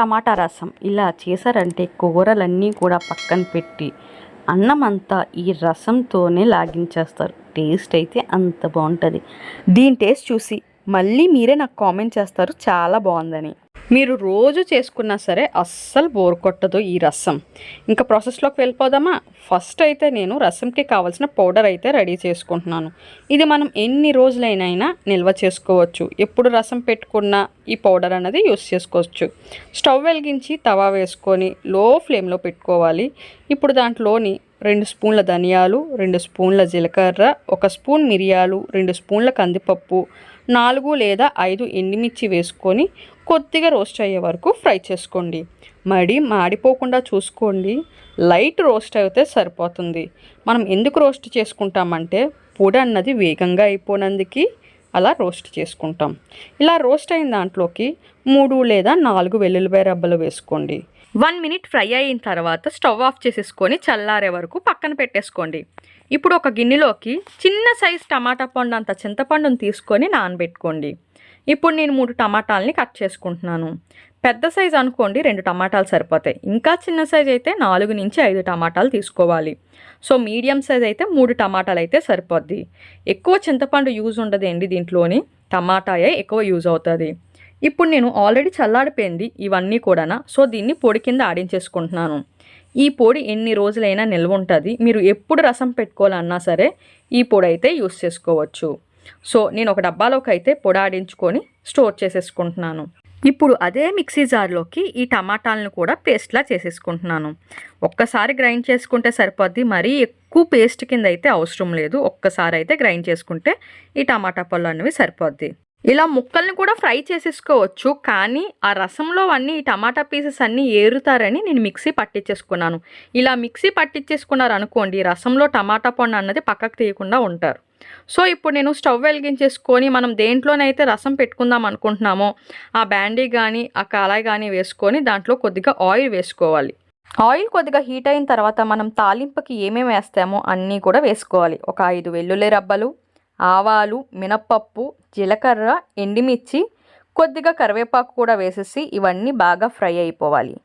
టమాటా రసం. ఇలా చేశారంటే కూరలన్నీ కూడా పక్కన పెట్టి అన్నం అంతా ఈ రసంతోనే లాగించేస్తారు. టేస్ట్ అయితే అంత బాగుంటుంది. దీని టేస్ట్ చూసి మళ్ళీ మీరే నాకు కామెంట్ చేస్తారు. చాలా బాగుందని. మీరు రోజు చేసుకున్నా సరే అస్సలు బోర్ కొట్టదు ఈ రసం. ఇంకా ప్రాసెస్లోకి వెళ్ళిపోదామా? ఫస్ట్ అయితే నేను రసంకి కావాల్సిన పౌడర్ అయితే రెడీ చేసుకుంటున్నాను. ఇది మనం ఎన్ని రోజులైనా నిల్వ చేసుకోవచ్చు. ఎప్పుడు రసం పెట్టుకున్నా ఈ పౌడర్ అనేది యూస్ చేసుకోవచ్చు. స్టవ్ వెలిగించి తవా వేసుకొని లో ఫ్లేమ్లో పెట్టుకోవాలి. ఇప్పుడు దాంట్లోని రెండు స్పూన్ల ధనియాలు రెండు స్పూన్ల జీలకర్ర ఒక స్పూన్ మిరియాలు రెండు స్పూన్ల కందిపప్పు నాలుగు లేదా ఐదు ఎండుమిర్చి వేసుకొని కొద్దిగా రోస్ట్ అయ్యే వరకు ఫ్రై చేసుకోండి. మడి మాడిపోకుండా చూసుకోండి. లైట్ రోస్ట్ అయితే సరిపోతుంది. మనం ఎందుకు రోస్ట్ చేసుకుంటామంటే పొడి అన్నది వేగంగా అయిపోయినందుకు అలా రోస్ట్ చేసుకుంటాం. ఇలా రోస్ట్ అయిన దాంట్లోకి మూడు లేదా నాలుగు వెల్లుల్లిపాయ రబ్బలు వేసుకోండి. వన్ మినిట్ ఫ్రై అయిన తర్వాత స్టవ్ ఆఫ్ చేసేసుకొని చల్లారే వరకు పక్కన పెట్టేసుకోండి. ఇప్పుడు ఒక గిన్నెలోకి చిన్న సైజ్ టమాటా పండు అంత చింతపండుని తీసుకొని నానబెట్టుకోండి. ఇప్పుడు నేను మూడు టమాటాలని కట్ చేసుకుంటున్నాను. పెద్ద సైజ్ అనుకోండి రెండు టమాటాలు సరిపోతాయి. ఇంకా చిన్న సైజ్ అయితే నాలుగు నుంచి ఐదు టమాటాలు తీసుకోవాలి. సో మీడియం సైజ్ అయితే మూడు టమాటాలు అయితే సరిపోద్ది. ఎక్కువ చింతపండు యూజ్ ఉండదండి దీంట్లోని. టమాటాయే ఎక్కువ యూజ్ అవుతుంది. ఇప్పుడు నేను ఆల్రెడీ చల్లాడిపోయింది ఇవన్నీ కూడా సో దీన్ని పొడి కింద ఆడించేసుకుంటున్నాను. ఈ పొడి ఎన్ని రోజులైనా నిల్వ ఉంటుంది. మీరు ఎప్పుడు రసం పెట్టుకోవాలన్నా సరే ఈ పొడి అయితే యూస్ చేసుకోవచ్చు. సో నేను ఒక డబ్బాలోకి అయితే పొడి ఆడించుకొని స్టోర్ చేసేసుకుంటున్నాను. ఇప్పుడు అదే మిక్సీ జార్లోకి ఈ టమాటాలను కూడా పేస్ట్లా చేసేసుకుంటున్నాను. ఒక్కసారి గ్రైండ్ చేసుకుంటే సరిపోద్ది. మరీ ఎక్కువ పేస్ట్ కింద అయితే అవసరం లేదు. ఒక్కసారి అయితే గ్రైండ్ చేసుకుంటే ఈ టమాటా పళ్ళు అనేవి సరిపోద్ది. ఇలా ముక్కల్ని కూడా ఫ్రై చేసేసుకోవచ్చు కానీ ఆ రసంలో అన్నీ ఈ టమాటా పీసెస్ అన్నీ ఏరుతారని నేను మిక్సీ పట్టించేసుకున్నాను. ఇలా మిక్సీ పట్టించేసుకున్నారు అనుకోండి రసంలో టమాటా పండు అన్నది పక్కకు తీయకుండా ఉంటారు. సో ఇప్పుడు నేను స్టవ్ వెలిగించేసుకొని మనం దేంట్లోనైతే రసం పెట్టుకుందాం అనుకుంటున్నామో ఆ బ్యాండీ కానీ ఆ కళాయి కానీ వేసుకొని దాంట్లో కొద్దిగా ఆయిల్ వేసుకోవాలి. ఆయిల్ కొద్దిగా హీట్ అయిన తర్వాత మనం తాలింపుకి ఏమేమి వేస్తామో అన్నీ కూడా వేసుకోవాలి. ఒక ఐదు వెల్లుల్లి రబ్బలు ఆవాలు మినప్పప్పు జీలకర్ర ఎండిమిర్చి కొద్దిగా కరివేపాకు కూడా వేసేసి ఇవన్నీ బాగా ఫ్రై అయిపోవాలి.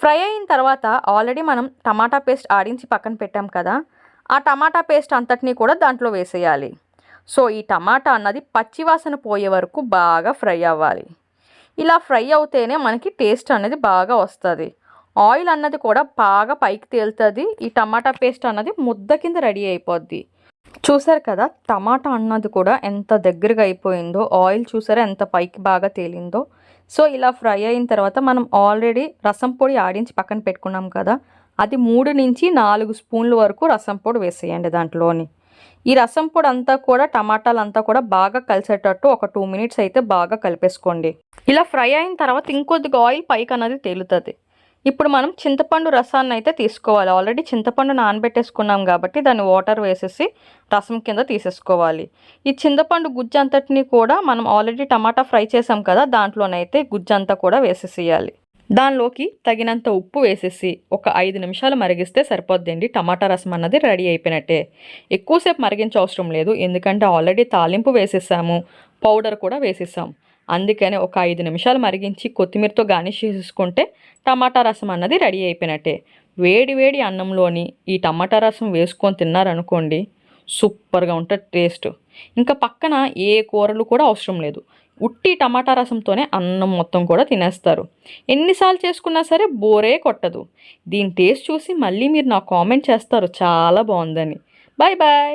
ఫ్రై అయిన తర్వాత ఆల్రెడీ మనం టమాటా పేస్ట్ ఆడించి పక్కన పెట్టాం కదా ఆ టమాటా పేస్ట్ అంతటినీ కూడా దాంట్లో వేసేయాలి. సో ఈ టమాటా అన్నది పచ్చివాసన పోయే వరకు బాగా ఫ్రై అవ్వాలి. ఇలా ఫ్రై అవుతేనే మనకి టేస్ట్ అనేది బాగా వస్తుంది. ఆయిల్ అన్నది కూడా బాగా పైకి తేలుతుంది. ఈ టమాటా పేస్ట్ అన్నది ముద్ద కింద రెడీ అయిపోద్ది. చూసారు కదా టమాటా అన్నది కూడా ఎంత దగ్గరగా అయిపోయిందో ఆయిల్ చూసారా ఎంత పైకి బాగా తేలిందో. సో ఇలా ఫ్రై అయిన తర్వాత మనం ఆల్రెడీ రసం పొడి ఆడించి పక్కన పెట్టుకున్నాం కదా అది మూడు నుంచి నాలుగు స్పూన్ల వరకు రసం పొడి వేసేయండి దాంట్లోని. ఈ రసం పొడి అంతా కూడా టమాటాలు అంతా కూడా బాగా కలిసేటట్టు ఒక టూ మినిట్స్ అయితే బాగా కలిపేసుకోండి. ఇలా ఫ్రై అయిన తర్వాత ఇంకొద్దిగా ఆయిల్ పైకి అన్నది తేలుతుంది. ఇప్పుడు మనం చింతపండు రసాన్ని అయితే తీసుకోవాలి. ఆల్రెడీ చింతపండు నానబెట్టేసుకున్నాం కాబట్టి దాన్ని వాటర్ వేసేసి రసం కింద తీసేసుకోవాలి. ఈ చింతపండు గుజ్జు అంతటిని కూడా మనం ఆల్రెడీ టమాటా ఫ్రై చేసాం కదా దాంట్లోనైతే గుజ్జు అంతా కూడా వేసేసేయాలి. దానిలోకి తగినంత ఉప్పు వేసేసి ఒక ఐదు నిమిషాలు మరిగిస్తే సరిపోద్దండి. టమాటా రసం అన్నది రెడీ అయిపోయినట్టే. ఎక్కువసేపు మరిగించవసరం లేదు. ఎందుకంటే ఆల్రెడీ తాలింపు వేసేసాము. పౌడర్ కూడా వేసేసాం. అందుకని ఒక ఐదు నిమిషాలు మరిగించి కొత్తిమీరతో గార్నిష్ చేసుకుంటే టమాటా రసం అన్నది రెడీ అయిపోయినట్టే. వేడి వేడి అన్నంలోని ఈ టమాటా రసం వేసుకొని తిన్నారనుకోండి సూపర్గా ఉంటుంది టేస్ట్. ఇంకా పక్కన ఏ కూరలు కూడా అవసరం లేదు. ఉట్టి టమాటా రసంతోనే అన్నం మొత్తం కూడా తినేస్తారు. ఎన్నిసార్లు చేసుకున్నా సరే బోరే కొట్టదు. దీని టేస్ట్ చూసి మళ్ళీ మీరు నాకు కామెంట్ చేస్తారు. చాలా బాగుందని. Bye bye